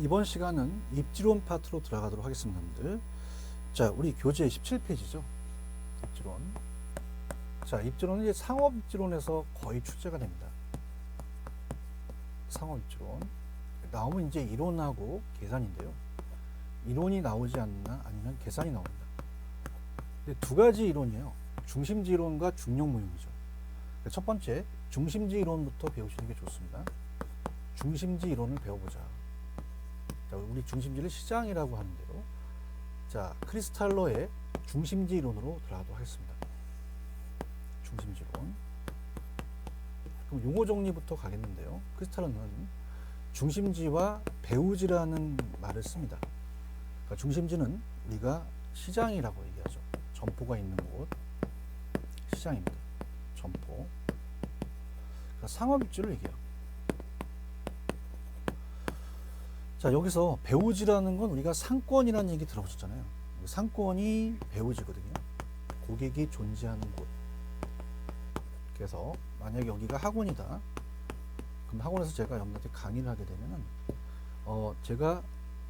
이번 시간은 입지론 파트로 들어가도록 하겠습니다, 여러분들. 자, 우리 교재 17페이지죠. 입지론. 자, 입지론은 이제 상업 입지론에서 거의 출제가 됩니다. 상업 입지론. 나오면 이제 이론하고 계산인데요. 이론이 나오지 않나 아니면 계산이 나옵니다. 근데 두 가지 이론이에요. 중심지 이론과 중력 모형이죠. 첫 번째, 중심지 이론부터 배우시는 게 좋습니다. 중심지 이론을 배워보자. 자, 우리 중심지를 시장이라고 하는데요. 자, 크리스탈로의 중심지 이론으로 들어가도록 하겠습니다. 중심지 이론. 그럼 용어 정리부터 가겠는데요. 크리스탈로는 중심지와 배우지라는 말을 씁니다. 그러니까 중심지는 우리가 시장이라고 얘기하죠. 점포가 있는 곳 시장입니다. 점포. 그러니까 상업 입지를 얘기해요. 자 여기서 배우지라는 건 우리가 상권이라는 얘기 들어보셨잖아요. 상권이 배우지거든요. 고객이 존재하는 곳. 그래서 만약에 여기가 학원이다. 그럼 학원에서 제가 여러분한테 강의를 하게 되면은 어 제가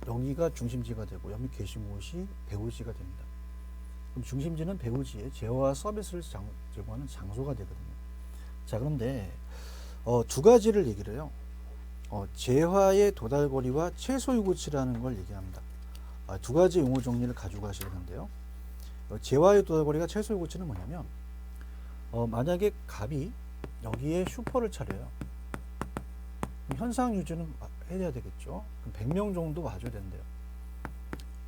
여기가 중심지가 되고 여기 계신 곳이 배우지가 됩니다. 그럼 중심지는 배우지의 제어와 서비스를 장, 제공하는 장소가 되거든요. 자 그런데 어, 두 가지를 얘기를 해요. 어, 재화의 도달거리와 최소 요구치라는 걸 얘기합니다. 아, 두 가지 용어 정리를 가지고 가시는데요. 어, 재화의 도달거리가 최소 요구치는 뭐냐면 어, 만약에 갑이 여기에 슈퍼를 차려요. 현상 유지는 마- 해야 되겠죠. 그럼 100명 정도 와줘야 된대요.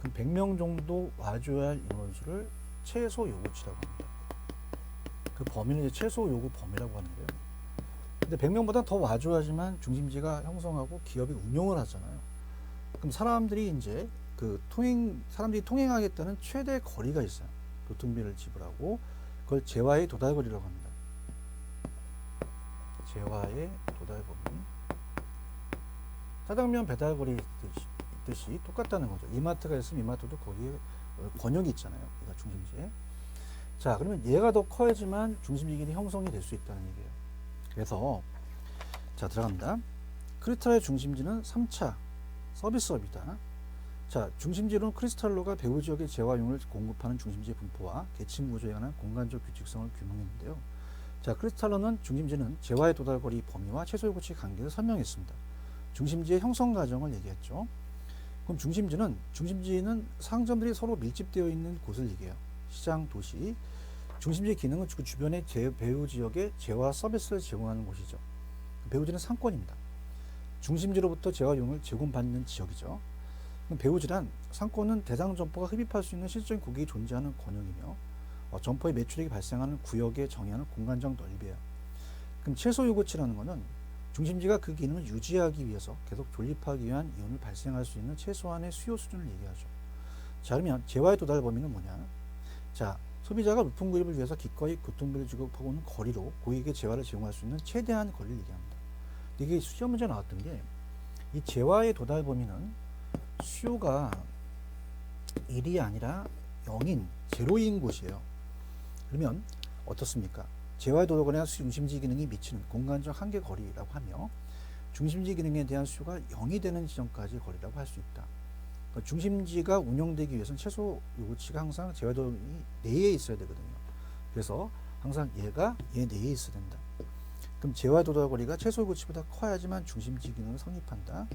그럼 100명 정도 와줘야 할 인원수를 최소 요구치라고 합니다. 그 범위는 이제 최소 요구 범위라고 하는데요. 근데 100명보다 더 와줘야지만 중심지가 형성하고 기업이 운영을 하잖아요. 그럼 사람들이 이제 그 통행, 사람들이 통행하겠다는 최대 거리가 있어요. 교통비를 지불하고 그걸 재화의 도달거리라고 합니다. 재화의 도달거리. 짜장면 배달거리 있듯이, 있듯이 똑같다는 거죠. 이마트가 있으면 이마트도 거기에 어, 권역이 있잖아요. 그러니까 중심지에. 자, 그러면 얘가 더 커야지만 중심지길이 형성이 될 수 있다는 얘기예요. 그래서 자 들어갑니다. 크리스탈의 중심지는 3차 서비스업이다. 자 중심지로는 크리스탈로가 배후 지역의 재활용을 공급하는 중심지의 분포와 계층 구조에 관한 공간적 규칙성을 규명했는데요. 자 크리스탈로는 중심지는 재화의 도달거리 범위와 최소 요구치 관계를 설명했습니다. 중심지의 형성 과정을 얘기했죠. 그럼 중심지는 중심지는 상점들이 서로 밀집되어 있는 곳을 얘기해요. 시장, 도시. 중심지 기능은 그 주변의 제, 배후 지역에 재화 서비스를 제공하는 곳이죠. 배후지는 상권입니다. 중심지로부터 재활용을 제공받는 지역이죠. 배후지란 상권은 대상 점포가 흡입할 수 있는 실적인 고객이 존재하는 권역이며 어, 점포의 매출액이 발생하는 구역에 정의하는 공간적 넓이에요. 그럼 최소 요구치라는 것은 중심지가 그 기능을 유지하기 위해서 계속 존립하기 위한 이온을 발생할 수 있는 최소한의 수요 수준을 얘기하죠. 자 그러면 재화의 도달 범위는 뭐냐? 자 소비자가 물품 구입을 위해서 기꺼이 교통비를 지급하고 오는 거리로 고객에게 재화를 제공할 수 있는 최대한 거리를 얘기합니다. 이게 시험 문제 나왔던 게 이 재화의 도달 범위는 수요가 1이 아니라 0인 제로인 곳이에요. 그러면 어떻습니까? 재화의 도달거리나 중심지 기능이 미치는 공간적 한계 거리라고 하며 중심지 기능에 대한 수요가 0이 되는 지점까지 거리라고 할 수 있다. 그러니까 중심지가 운영되기 위해서는 최소 요구치가 항상 재화도이 내에 있어야 되거든요. 그래서 항상 얘가 얘 내에 있어야 된다. 그럼 재화 도달거리가 최소 요구치보다 커야지만 중심지 기능을 성립한다.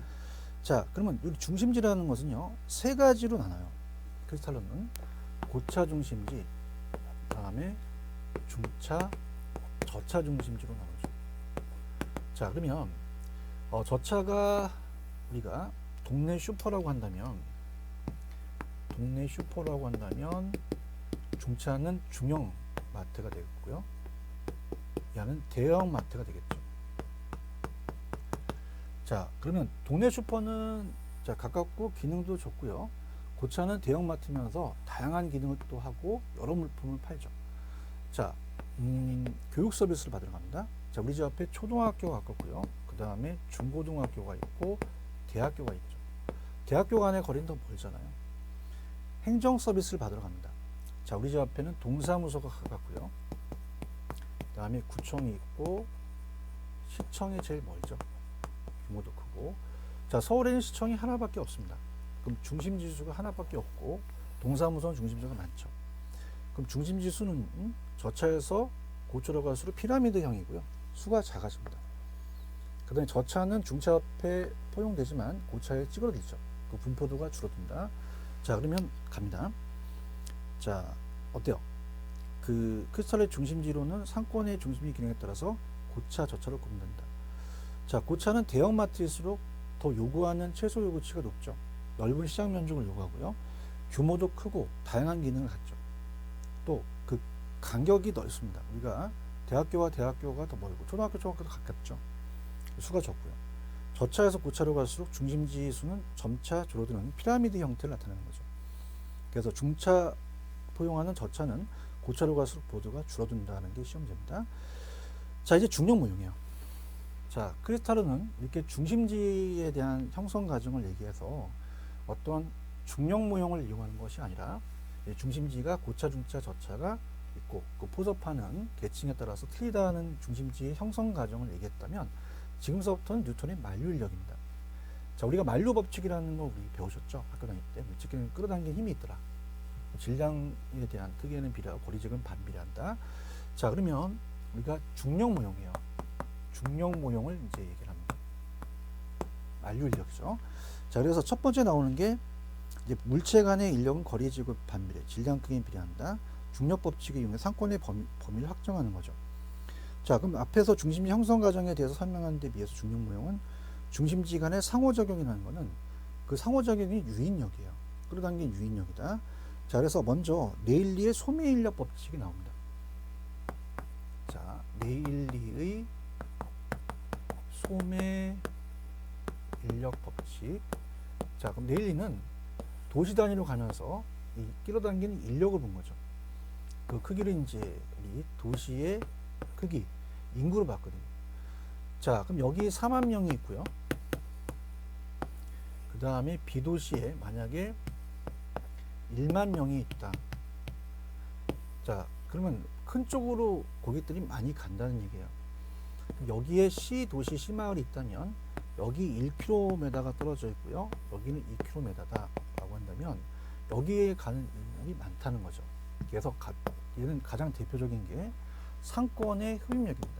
자, 그러면 여기 중심지라는 것은요 세 가지로 나눠요. 크리스탈로는 고차 중심지, 다음에 중차, 저차 중심지로 나누죠. 자, 그러면 어, 저차가 우리가 동네 슈퍼라고 한다면 동네 슈퍼라고 한다면 중차는 중형 마트가 되겠고요. 야는 대형 마트가 되겠죠. 자, 그러면 동네 슈퍼는 자, 가깝고 기능도 좋고요. 고차는 대형 마트면서 다양한 기능을 또 하고 여러 물품을 팔죠. 자, 음, 교육 서비스를 받으러 갑니다. 자, 우리 집 앞에 초등학교가 가깝고요. 그 다음에 중고등학교가 있고 대학교가 있죠. 대학교 간의 거리는 더 멀잖아요. 행정 서비스를 받으러 갑니다. 자, 우리 집 앞에는 동사무소가 가깝고요. 그 다음에 구청이 있고 시청이 제일 멀죠. 규모도 크고 자, 서울에는 시청이 하나밖에 없습니다. 그럼 중심 지수가 하나밖에 없고 동사무소는 중심 지수가 많죠. 그럼 중심 지수는 음, 저차에서 고차로 갈수록 피라미드형이고요. 수가 작아집니다. 그다음에 저차는 중차 앞에 포용되지만 고차에 찌그러들죠. 그 분포도가 줄어든다. 자, 그러면 갑니다. 자, 어때요? 그 크리스탈의 중심지로는 상권의 중심지 기능에 따라서 고차, 저차로 구분된다. 자, 고차는 대형 마트일수록 더 요구하는 최소 요구치가 높죠. 넓은 시장 면적을 요구하고요. 규모도 크고 다양한 기능을 갖죠. 또 그 간격이 넓습니다. 우리가 대학교와 대학교가 더 멀고 초등학교, 초등학교도 가깝죠. 수가 적고요. 저차에서 고차로 갈수록 중심지 수는 점차 줄어드는 피라미드 형태를 나타내는 거죠. 그래서 중차 포용하는 저차는 고차로 갈수록 보드가 줄어든다는 게 시험제입니다. 자, 이제 중력 모형이에요. 자, 크리스탈은 이렇게 중심지에 대한 형성 과정을 얘기해서 어떤 중력 모형을 이용하는 것이 아니라 이 중심지가 고차, 중차, 저차가 있고 그 포섭하는 계층에 따라서 틀리다는 중심지의 형성 과정을 얘기했다면 지금서부터는 뉴턴의 만류 인력입니다. 자, 우리가 만류 법칙이라는 거 우리 배우셨죠? 학교 다닐 때 물질기는 끌어당긴 힘이 있더라. 질량에 대한 크기에는 비례하고 거리직은 반비례한다. 자, 그러면 우리가 중력 모형이에요. 중력 모형을 이제 얘기를 합니다. 만류 인력이죠. 자, 그래서 첫 번째 나오는 게 이제 물체 간의 인력은 거리 지구 반비례, 질량 크기에 비례한다. 중력 법칙을 이용해 상권의 범위, 범위를 확정하는 거죠. 자, 그럼 앞에서 중심지 형성 과정에 대해서 설명한 데 비해서 중력 모형은 중심지 간의 상호작용이라는 거는 그 상호작용이 유인력이에요. 끌어당긴 유인력이다. 자, 그래서 먼저 레일리의 소매인력 법칙이 나옵니다. 자, 레일리의 소매인력 법칙. 자, 그럼 레일리는 도시 단위로 가면서 이 끌어당기는 인력을 본 거죠. 그 크기를 이제 우리 도시의 크기, 인구로 봤거든요. 자, 그럼 여기 4만 명이 있고요. 그 다음에 비도시에 만약에 1만 명이 있다. 자, 그러면 큰 쪽으로 고객들이 많이 간다는 얘기예요. 여기에 시 도시 시마을이 있다면 여기 1km가 떨어져 있고요. 여기는 2km다라고 한다면 여기에 가는 인물이 많다는 거죠. 그래서 가, 얘는 가장 대표적인 게 상권의 흡입력입니다.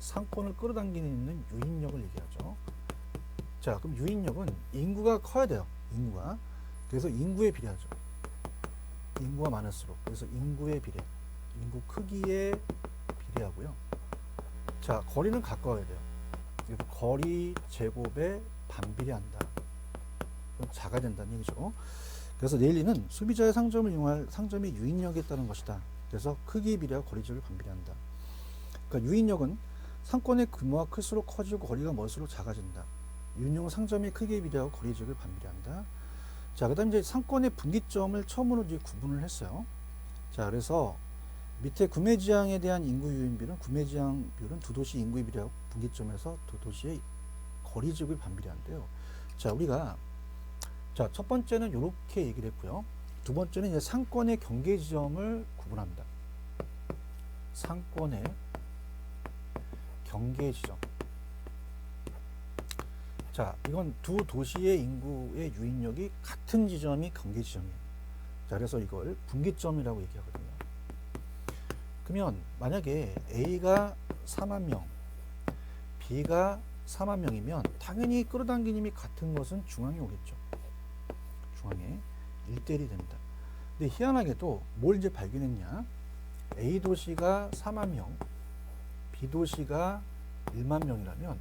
상권을 끌어당기는 유인력을 얘기하죠. 자, 그럼 유인력은 인구가 커야 돼요. 인구가. 그래서 인구에 비례하죠. 인구가 많을수록. 그래서 인구에 비례. 인구 크기에 비례하고요. 자, 거리는 가까워야 돼요. 그래서 거리 제곱에 반비례한다. 작아야 된다는 얘기죠. 그래서 네일리는 소비자의 상점을 이용할 상점의 유인력에 따른 것이다. 그래서 크기 비례하고 거리 제곱을 반비례한다. 그러니까 유인력은 상권의 규모가 클수록 커지고 거리가 멀수록 작아진다. 유인력은 상점의 크기에 비례하고 거리 제곱을 반비례한다. 자, 그 다음 이제 상권의 분기점을 처음으로 이제 구분을 했어요. 자, 그래서 밑에 구매 지향에 대한 인구 유인비는 구매 지향 비율은 두 도시 인구에 비례하고 분기점에서 두 도시의 거리 제곱이 반비례한데요. 자, 우리가 자, 첫 번째는 이렇게 얘기를 했고요. 두 번째는 이제 상권의 경계 지점을 구분합니다. 상권의 경계 지점. 자, 이건 두 도시의 인구의 유인력이 같은 지점이 경계 지점이에요. 자, 그래서 이걸 분기점이라고 얘기하거든요. 그러면 만약에 A가 4만 명, B가 4만 명이면 당연히 끌어당긴 힘이 같은 것은 중앙에 오겠죠. 중앙에 1대1이 됩니다. 근데 희한하게도 뭘 이제 발견했냐? A 도시가 4만 명, B 도시가 1만 명이라면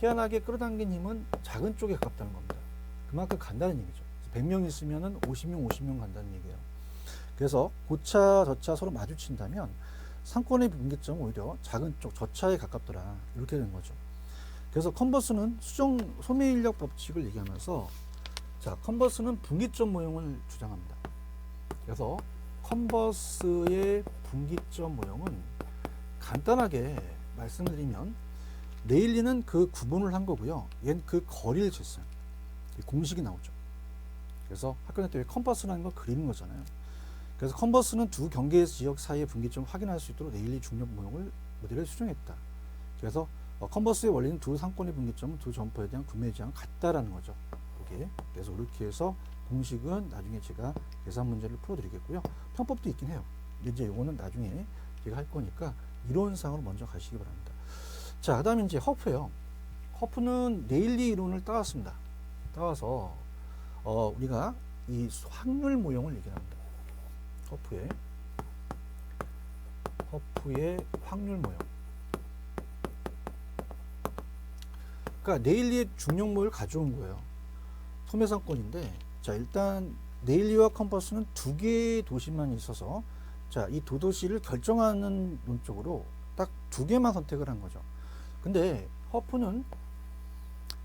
희한하게 끌어당긴 힘은 작은 쪽에 가깝다는 겁니다. 그만큼 간다는 얘기죠. 100명 있으면은 50명, 50명 간다는 얘기예요. 그래서 고차, 저차 서로 마주친다면 상권의 분기점은 오히려 작은 쪽 저차에 가깝더라. 이렇게 되는 거죠. 그래서 컨버스는 수정 소매 인력 법칙을 얘기하면서 자, 컨버스는 분기점 모형을 주장합니다. 그래서 컨버스의 분기점 모형은 간단하게 말씀드리면 레일리는 그 구분을 한 거고요. 얘는 그 거리를 쟀어요. 공식이 나오죠. 그래서 학교 때 컨버스라는 걸 그리는 거잖아요. 그래서 컨버스는 두 경계 지역 사이의 분기점을 확인할 수 있도록 레일리 중력 모형을 모델을 수정했다. 그래서 어, 컨버스의 원리는 두 상권의 분기점은 두 점포에 대한 구매 지향 같다라는 거죠. 이게 그래서 이렇게 해서 공식은 나중에 제가 계산 문제를 풀어드리겠고요. 편법도 있긴 해요. 이제 요거는 나중에 제가 할 거니까 이론상으로 먼저 가시기 바랍니다. 자, 그 다음에 이제 허프예요. 허프는 네일리 이론을 따왔습니다. 따와서 어, 우리가 이 확률 모형을 얘기합니다. 허프의 허프의 확률 모형. 그러니까 네일리의 중력모를 가져온 거예요. 소매상권인데 자 일단 네일리와 컴퍼스는 두 개의 도시만 있어서 자 이 두 도시를 결정하는 논적으로 딱 두 개만 선택을 한 거죠. 근데 허프는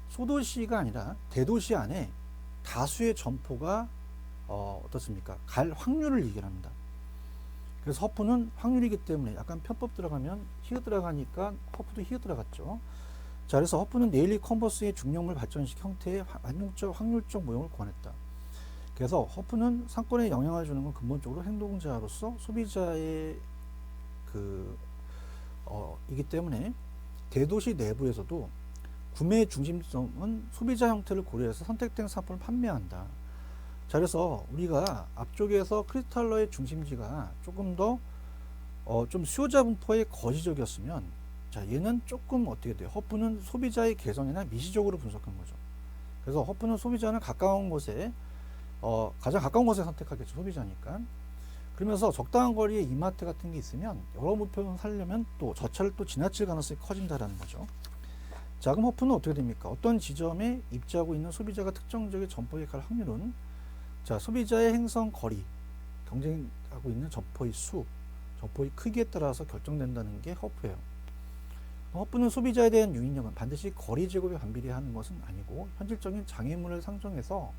소도시가 아니라 대도시 안에 다수의 점포가 어, 어떻습니까? 갈 확률을 얘기를 합니다. 그래서 허프는 확률이기 때문에 약간 편법 들어가면 히읗 들어가니까 허프도 히읗 들어갔죠. 자, 그래서 허프는 네일리 컨버스의 중력물 발전식 형태의 화- 완용적 확률적 모형을 권했다. 그래서 허프는 상권에 영향을 주는 건 근본적으로 행동자로서 소비자의 그 어, 이기 때문에 대도시 내부에서도 구매 중심성은 소비자 형태를 고려해서 선택된 상품을 판매한다. 자, 그래서 우리가 앞쪽에서 크리스탈러의 중심지가 조금 더, 어, 좀 수요자 분포에 거시적이었으면, 자, 얘는 조금 어떻게 돼요? 허프는 소비자의 개성이나 미시적으로 분석한 거죠. 그래서 허프는 소비자는 가까운 곳에, 어, 가장 가까운 곳에 선택하겠죠. 소비자니까. 그러면서 적당한 거리에 이마트 같은 게 있으면 여러 목표를 살려면 또 저 차를 또 지나칠 가능성이 커진다라는 거죠. 자, 그럼 허프는 어떻게 됩니까? 어떤 지점에 입지하고 있는 소비자가 특정적인 점포에 갈 확률은 자, 소비자의 행성 거리, 경쟁하고 있는 점포의 수, 점포의 크기에 따라서 결정된다는 게 허프예요. 허프는 소비자에 대한 유인력은 반드시 거리 제곱에 반비례하는 것은 아니고 현실적인 장애물을 상정해서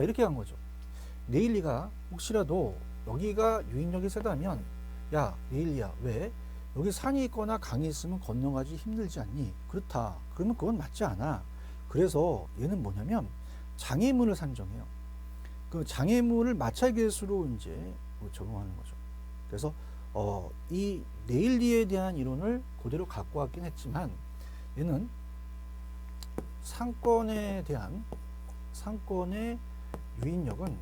자 이렇게 한 거죠. 네일리가 혹시라도 여기가 유인력이 세다면 야 네일리야 왜 여기 산이 있거나 강이 있으면 건너가기 힘들지 않니? 그렇다. 그러면 그건 맞지 않아. 그래서 얘는 뭐냐면 장애물을 산정해요. 그 장애물을 마찰 계수로 이제 뭐 적용하는 거죠. 그래서 어, 이 네일리에 대한 이론을 그대로 갖고 왔긴 했지만 얘는 상권에 대한 상권의 유인력은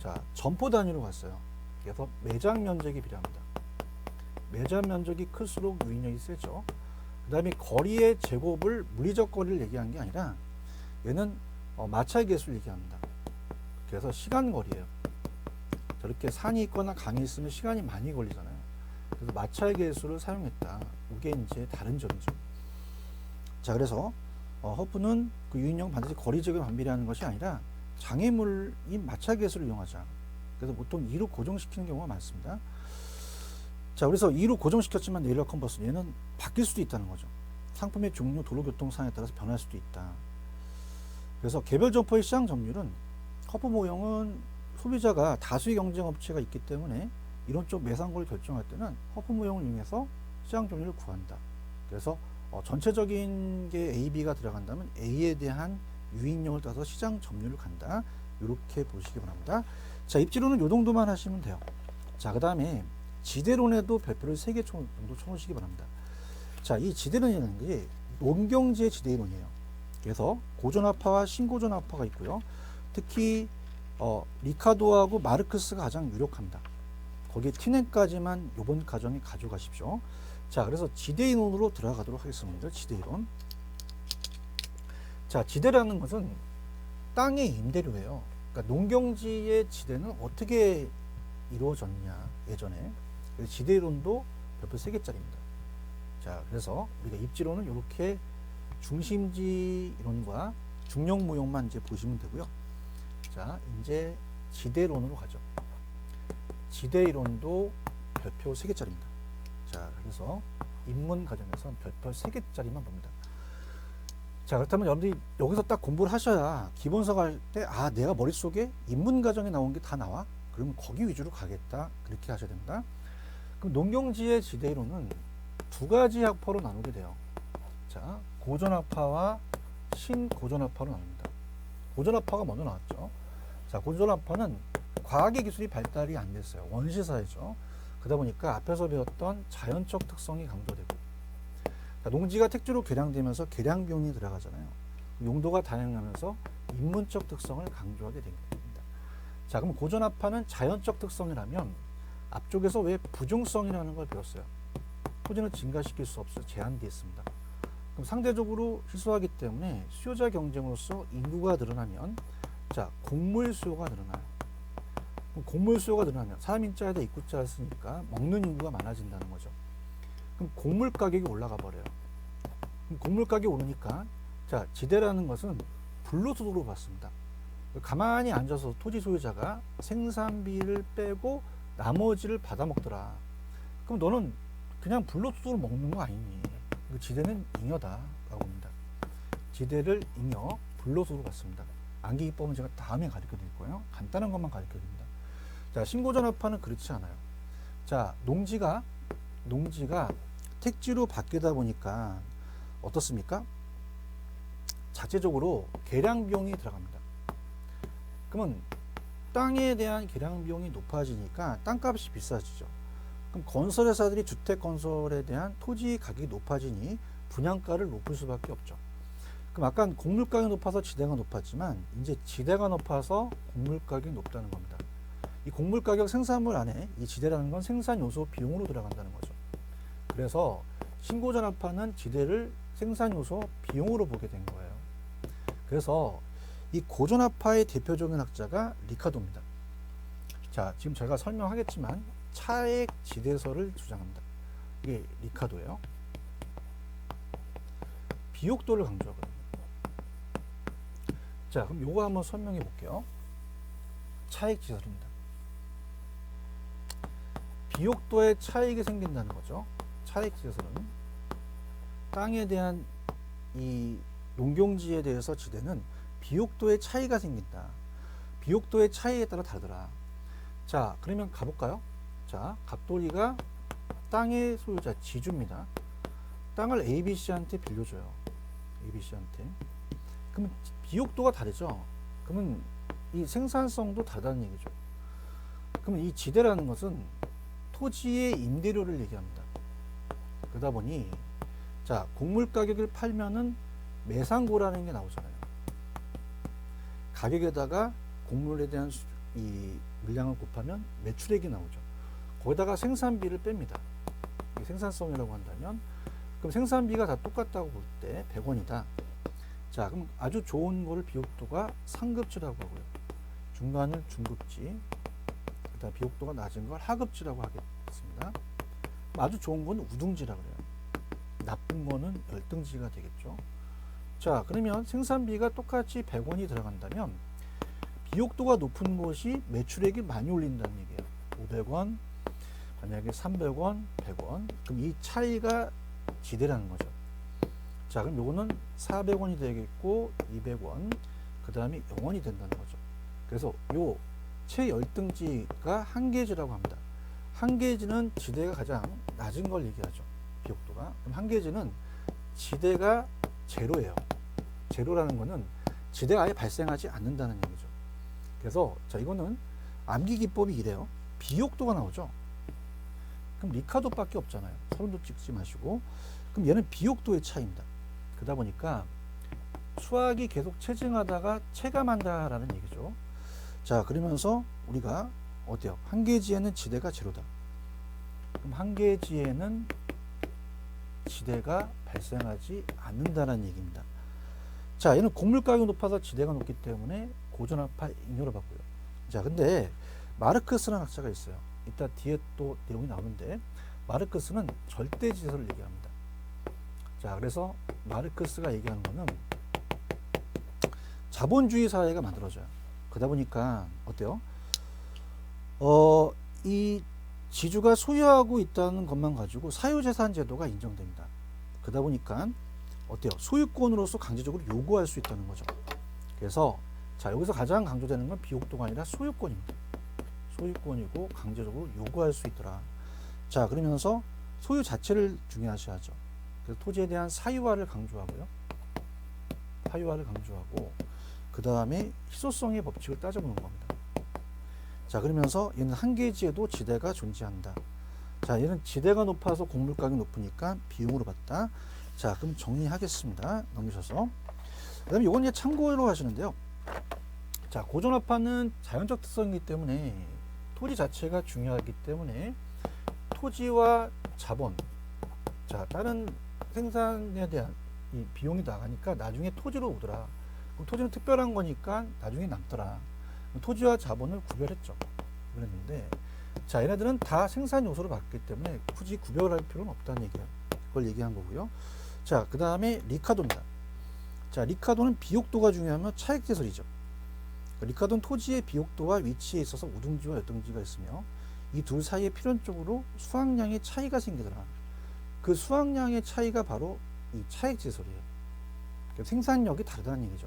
자 점포 단위로 갔어요. 그래서 매장 면적이 필요합니다. 매장 면적이 클수록 유인력이 세죠. 그 다음에 거리의 제곱을 물리적 거리를 얘기한 게 아니라 얘는 어, 마찰 계수를 얘기합니다. 그래서 시간 거리예요. 저렇게 산이 있거나 강이 있으면 시간이 많이 걸리잖아요. 그래서 마찰 계수를 사용했다. 이게 이제 다른 점이죠. 자, 그래서 어, 허프는 그 유인력 반드시 거리 제곱에 반비례하는 것이 아니라 장애물인 마찰 계수를 이용하자. 그래서 보통 2로 고정시키는 경우가 많습니다. 자, 그래서 2로 고정시켰지만 네일러 컨버스 얘는 바뀔 수도 있다는 거죠. 상품의 종류, 도로교통 상황에 따라서 변할 수도 있다. 그래서 개별 점포의 시장 점유율은 커브 모형은 소비자가 다수의 경쟁 업체가 있기 때문에 이런 쪽 매상고를 결정할 때는 허프 모형을 이용해서 시장 점유율을 구한다. 그래서 어, 전체적인 게 A, B가 들어간다면 A에 대한 유인력을 따서 시장 점유율을 간다. 이렇게 보시기 바랍니다. 자, 입지로는 요 정도만 하시면 돼요. 자, 그 다음에 지대론에도 별표를 3개 정도 쳐놓으시기 바랍니다. 자, 이 지대론이라는 게 농경지의 지대이론이에요. 그래서 고전화파와 신고전화파가 있고요. 특히 어, 리카도하고 마르크스가 가장 유력합니다. 거기에 티넨까지만 이번 과정에 가져가십시오. 자, 그래서 지대이론으로 들어가도록 하겠습니다. 지대이론. 자, 지대라는 것은 땅의 임대료예요. 그러니까 농경지의 지대는 어떻게 이루어졌냐 예전에 그래서 지대이론도 별표 3개짜리입니다. 자, 그래서 우리가 입지론은 이렇게 중심지 이론과 중력 모형만 이제 보시면 되고요. 자, 이제 지대론으로 가죠. 지대 이론도 별표 3개짜리입니다. 자, 그래서 인문 과정에서 별표 3개짜리만 봅니다. 자, 그렇다면 여러분들이 여기서 딱 공부를 하셔야 기본서 갈 때, 아, 내가 머릿속에 인문 과정에 나온 게 다 나와? 그러면 거기 위주로 가겠다. 그렇게 하셔야 됩니다. 그럼 농경지의 지대 이론은 두 가지 학파로 나누게 돼요. 자, 고전학파와 신고전학파로 나눕니다. 고전학파가 먼저 나왔죠. 자, 고전학파는 과학의 기술이 발달이 안 됐어요. 원시사회죠. 그러다 보니까 앞에서 배웠던 자연적 특성이 강조되고, 자, 농지가 택지로 개량되면서 개량 비용이 들어가잖아요. 용도가 다양하면서 인문적 특성을 강조하게 된 겁니다. 자, 그럼 고전합파는 자연적 특성이라면 앞쪽에서 왜 부중성이라는 걸 배웠어요? 토지는 증가시킬 수 없어 제한되어 있습니다. 그럼 상대적으로 희소하기 때문에 수요자 경쟁으로서 인구가 늘어나면 자 곡물 수요가 늘어나요. 곡물 수요가 늘어나면 사람 인자에다 입구자를 쓰니까 먹는 인구가 많아진다는 거죠. 그럼 곡물 가격이 올라가 버려요. 곡물 가격이 오르니까 자 지대라는 것은 불로소득으로 받습니다. 가만히 앉아서 토지 소유자가 생산비를 빼고 나머지를 받아 먹더라. 그럼 너는 그냥 불로소득으로 먹는 거 아니니? 그 지대는 잉여다라고 합니다. 지대를 잉여 불로소득으로 받습니다. 암기기법은 제가 다음에 가르쳐 드릴 거예요. 간단한 것만 가르쳐 드립니다. 자, 신고전합파는 그렇지 않아요. 자, 농지가 농지가 택지로 바뀌다 보니까 어떻습니까? 자체적으로 개량 비용이 들어갑니다. 그러면 땅에 대한 개량 비용이 높아지니까 땅값이 비싸지죠. 그럼 건설 회사들이 주택 건설에 대한 토지 가격이 높아지니 분양가를 높일 수밖에 없죠. 그럼 아까 곡물 가격이 높아서 지대가 높았지만 이제 지대가 높아서 곡물 가격이 높다는 겁니다. 이 곡물 가격 생산물 안에 이 지대라는 건 생산 요소 비용으로 들어간다는 거죠. 그래서 신고 전압파는 지대를 생산 요소 비용으로 보게 된 거예요. 그래서 이 고전압파의 대표적인 학자가 리카도입니다. 자, 지금 제가 설명하겠지만 차액 지대설을 주장합니다. 이게 리카도예요. 비옥도를 강조하거든요. 자, 그럼 요거 한번 설명해 볼게요. 차액 지설입니다. 비옥도에 차익이 생긴다는 거죠. 지설은 땅에 대한 이 농경지에 대해서 지대는 비옥도의 차이가 생긴다. 비옥도의 차이에 따라 다르더라. 자, 그러면 가볼까요? 자, 갑돌이가 땅의 소유자 지주입니다. 땅을 ABC한테 빌려줘요. ABC한테. 그러면 비옥도가 다르죠. 그러면 이 생산성도 다르다는 얘기죠. 그러면 이 지대라는 것은 토지의 임대료를 얘기합니다. 그러다 보니 자 곡물 가격을 팔면은 매상고라는 게 나오잖아요. 가격에다가 곡물에 대한 수, 이 물량을 곱하면 매출액이 나오죠. 거기다가 생산비를 뺍니다. 생산성이라고 한다면 그럼 생산비가 다 똑같다고 볼 때 100원이다. 자, 그럼 아주 좋은 거를 비옥도가 상급지라고 하고요. 중간을 중급지, 그다음 비옥도가 낮은 걸 하급지라고 하겠습니다. 아주 좋은 건 우등지라 그래요. 나쁜 거는 열등지가 되겠죠. 자, 그러면 생산비가 똑같이 100원이 들어간다면 비옥도가 높은 곳이 매출액이 많이 올린다는 얘기예요. 500원, 만약에 300원, 100원. 그럼 이 차이가 지대라는 거죠. 자, 그럼 요거는 400원이 되겠고 200원, 그 다음에 0원이 된다는 거죠. 그래서 요 최열등지가 한계지라고 합니다. 한계지는 지대가 가장 낮은 걸 얘기하죠. 비옥도가. 그럼 한계지는 지대가 제로예요. 제로라는 거는 지대가 아예 발생하지 않는다는 얘기죠. 그래서 자 이거는 암기 기법이 이래요. 비옥도가 나오죠. 그럼 리카도밖에 없잖아요. 서른도 찍지 마시고 그럼 얘는 비옥도의 차이입니다. 그러다 보니까 수학이 계속 체증하다가 체감한다라는 얘기죠. 자 그러면서 우리가 어때요? 한 개지에는 지대가 제로다. 그럼 한 개지에는 지대가 발생하지 않는다는 얘기입니다. 자, 얘는 곡물 가격이 높아서 지대가 높기 때문에 고전압파 잉여를 받고요. 자, 근데 마르크스라는 학자가 있어요. 이따 뒤에 또 내용이 나오는데 마르크스는 절대 지대를 얘기합니다. 자, 그래서 마르크스가 얘기하는 거는 자본주의 사회가 만들어져요. 그러다 보니까 어때요? 어, 이 지주가 소유하고 있다는 것만 가지고 사유재산 제도가 인정됩니다. 그러다 보니까 어때요? 소유권으로서 강제적으로 요구할 수 있다는 거죠. 그래서 자 여기서 가장 강조되는 건 비옥도가 아니라 소유권입니다. 소유권이고 강제적으로 요구할 수 있더라. 자 그러면서 소유 자체를 중요하시하죠. 그래서 토지에 대한 사유화를 강조하고요. 사유화를 강조하고 그 다음에 희소성의 법칙을 따져보는 겁니다. 자 그러면서 얘는 한계지에도 지대가 존재한다. 자 얘는 지대가 높아서 곡물 가격이 높으니까 비용으로 봤다. 자, 그럼 정리하겠습니다. 넘기셔서. 그다음에 이건 이제 참고로 하시는데요. 자, 고전화파는 자연적 특성이기 때문에 토지 자체가 중요하기 때문에 토지와 자본, 자, 다른 생산에 대한 이 비용이 나가니까 나중에 토지로 오더라. 그럼 토지는 특별한 거니까 나중에 남더라. 토지와 자본을 구별했죠. 구별했는데, 자, 얘네들은 다 생산 요소로 봤기 때문에 굳이 구별할 필요는 없다는 얘기예요. 그걸 얘기한 거고요. 자, 그 다음에 리카도입니다. 자, 리카도는 비옥도가 중요하면 차액제설이죠. 리카도는 토지의 비옥도와 위치에 있어서 우등지와 여등지가 있으며 이 둘 사이에 필연적으로 수확량의 차이가 생기더라. 그 수확량의 차이가 바로 이 차액제설이에요. 그러니까 생산력이 다르다는 얘기죠.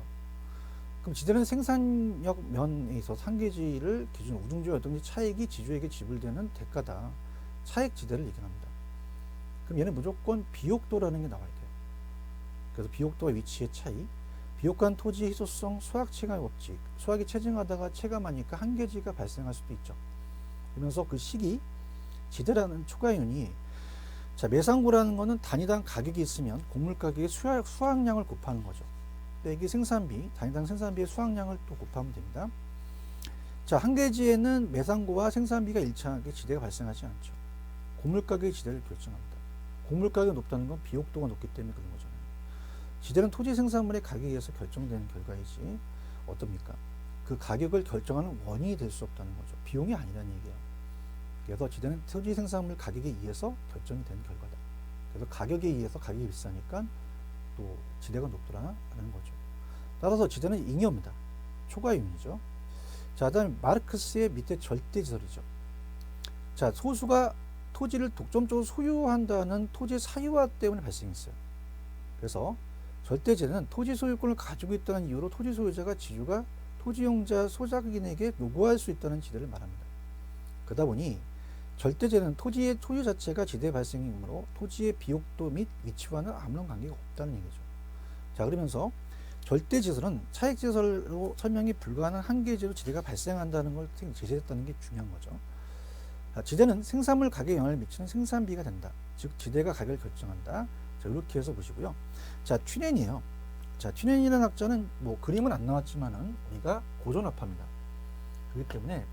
그럼 지대는 생산력 면에 있어서 한계지를 기준 여등지 차액이 지주에게 지불되는 대가다. 차액지대를 얘기합니다. 그럼 얘는 무조건 비옥도라는 게 나와야 돼요. 그래서 비옥도와 위치의 차이, 비옥한 토지의 희소성, 수확 체감 법칙, 수확이 체증하다가 체감하니까 한계지가 발생할 수도 있죠. 그러면서 그 시기, 지대라는 초과윤이 자 매상고라는 거는 단위당 가격이 있으면 곡물 가격의 수확, 수확량을 곱하는 거죠. 빼기 생산비, 단위당 생산비의 수확량을 또 곱하면 됩니다. 자 한계지에는 매상고와 생산비가 일치하게 지대가 발생하지 않죠. 곡물 가격의 지대를 결정합니다. 곡물 가격이 높다는 건 비옥도가 높기 때문에 그런 거잖아요. 지대는 토지 생산물의 가격에 의해서 결정되는 결과이지 어떻습니까? 그 가격을 결정하는 원인이 될 수 없다는 거죠. 비용이 아니라는 얘기예요. 그래서 지대는 토지 생산물 가격에 의해서 결정이 되는 결과다. 그래서 가격에 의해서 가격이 비싸니까 또 지대가 높더라는 거죠. 따라서 지대는 잉여입니다. 초과임이죠. 자, 다음 마르크스의 밑에 절대지설이죠. 자, 소수가 토지를 독점적으로 소유한다는 토지 사유화 때문에 발생했어요. 그래서 절대제는 토지 소유권을 가지고 있다는 이유로 토지 소유자가 지주가 토지용자 소작인에게 요구할 수 있다는 지대를 말합니다. 그러다 보니 절대제는 토지의 소유 자체가 지대 발생이므로 토지의 비옥도 및 위치와는 아무런 관계가 없다는 얘기죠. 자 그러면서 절대지설은 차액지설로 설명이 불가능한 한계지로 지대가 발생한다는 걸 제시했다는 게 중요한 거죠. 자, 지대는 생산물 가격에 영향을 미치는 생산비가 된다. 즉 지대가 가격을 결정한다. 자, 이렇게 해서 보시고요. 자, 튜넨이에요. 자, 튜넨이라는 학자는 뭐 그림은 안 나왔지만은 우리가 고전화파입니다. 그렇기 때문에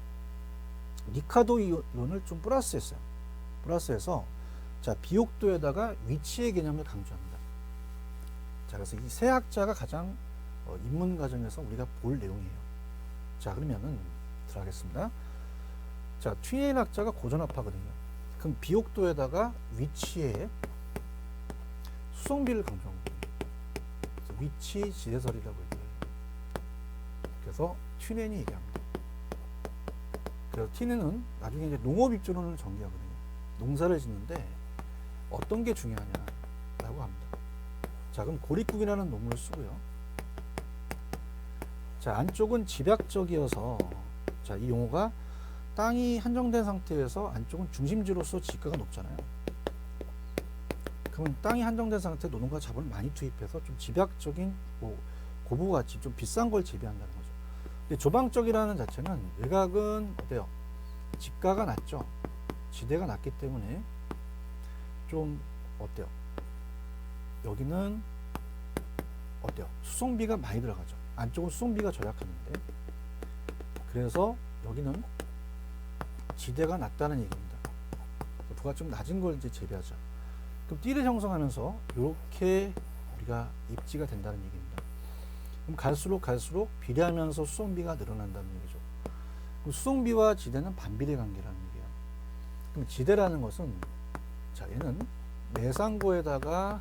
리카도 이론을 좀 플러스했어요. 플러스해서 자 비옥도에다가 위치의 개념을 강조합니다. 자 그래서 이 세 학자가 가장 어, 입문 과정에서 우리가 볼 내용이에요. 자 그러면은 들어가겠습니다. 자 튜엔 학자가 고전화파거든요. 그럼 비옥도에다가 위치의 수성비를 강조한 거예요. 위치 지대설이라고 얘기해요. 그래서 튜넨이 얘기합니다. 그래서 티네는 나중에 이제 농업 입주론을 전개하거든요. 농사를 짓는데 어떤 게 합니다. 자, 그럼 고립국이라는 논문을 쓰고요. 자, 안쪽은 집약적이어서 자, 이 용어가 땅이 한정된 상태에서 안쪽은 중심지로서 지가가 높잖아요. 그러면 땅이 한정된 상태에 노동과 자본을 많이 투입해서 좀 집약적인 뭐 고부가치 좀 비싼 걸 재배한다는 거죠. 근데 조방적이라는 자체는 외곽은 어때요? 지가가 낮죠. 지대가 낮기 때문에 좀 어때요? 여기는 어때요? 수송비가 많이 들어가죠. 안쪽은 수송비가 절약하는데 그래서 여기는 지대가 낮다는 얘기입니다. 부가 좀 낮은 걸 이제 재배하자. 그럼 띠를 형성하면서 이렇게 우리가 입지가 된다는 얘기입니다. 그럼 갈수록 갈수록 비례하면서 수송비가 늘어난다는 얘기죠. 그럼 수송비와 지대는 반비례 관계라는 얘기예요. 그럼 지대라는 것은 자 얘는 매상고에다가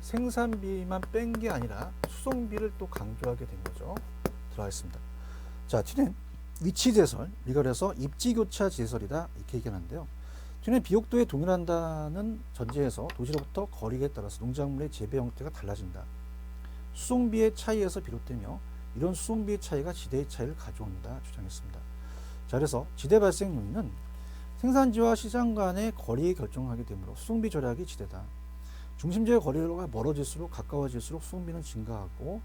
생산비만 뺀 게 아니라 수송비를 또 강조하게 된 거죠. 들어가겠습니다. 자, 위치제설, 우리가 그래서 입지교차 지설이다 이렇게 얘기하는데요. T는 비옥도에 동일한다는 전제에서 도시로부터 거리에 따라서 농작물의 재배 형태가 달라진다. 수송비의 차이에서 비롯되며 이런 수송비의 차이가 지대의 차이를 가져온다 주장했습니다. 자, 그래서 지대 발생 요인은 생산지와 시장 간의 거리에 결정하게 되므로 수송비 절약이 지대다. 중심지의 거리가 멀어질수록 가까워질수록 수송비는 증가하고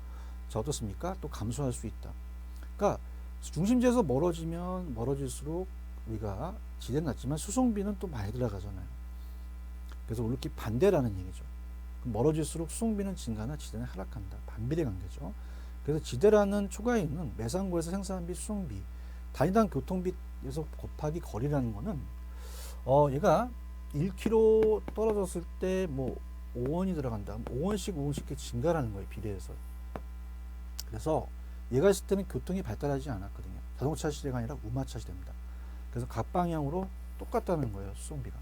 자 어떻습니까? 또 감소할 수 있다. 그러니까 중심지에서 멀어지면 멀어질수록 우리가 지대는 낮지만 수송비는 또 많이 들어가잖아요. 그래서 이렇게 반대라는 얘기죠. 멀어질수록 수송비는 증가나 지대는 하락한다. 반비례 관계죠. 그래서 지대라는 초과이익은 매상고에서 생산비, 수송비, 단위당 교통비에서 곱하기 거리라는 거는 어 얘가 1km 떨어졌을 때 뭐 5원이 들어간다. 5원씩 5원씩 이렇게 증가라는 거예요. 비례해서. 그래서 얘가 있을 때는 교통이 발달하지 않았거든요. 자동차 시대가 아니라 우마차 시대입니다. 그래서 각 방향으로 똑같다는 거예요. 수송비가.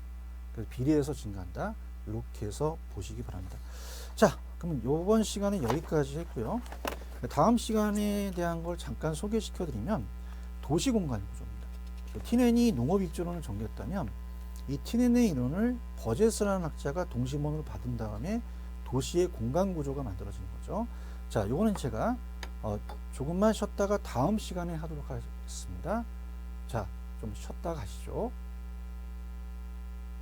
그래서 비례해서 증가한다. 이렇게 해서 보시기 바랍니다. 자, 그러면 이번 시간은 여기까지 했고요. 다음 시간에 대한 걸 잠깐 소개시켜 드리면 도시 공간 구조입니다. 티넨이 농업 입주론을 정리했다면 이 티넨의 이론을 버제스라는 학자가 동심원으로 받은 다음에 도시의 공간 구조가 만들어지는 거죠. 자, 요거는 제가 어, 조금만 쉬었다가 다음 시간에 하도록 하겠습니다. 자, 좀 쉬었다 가시죠.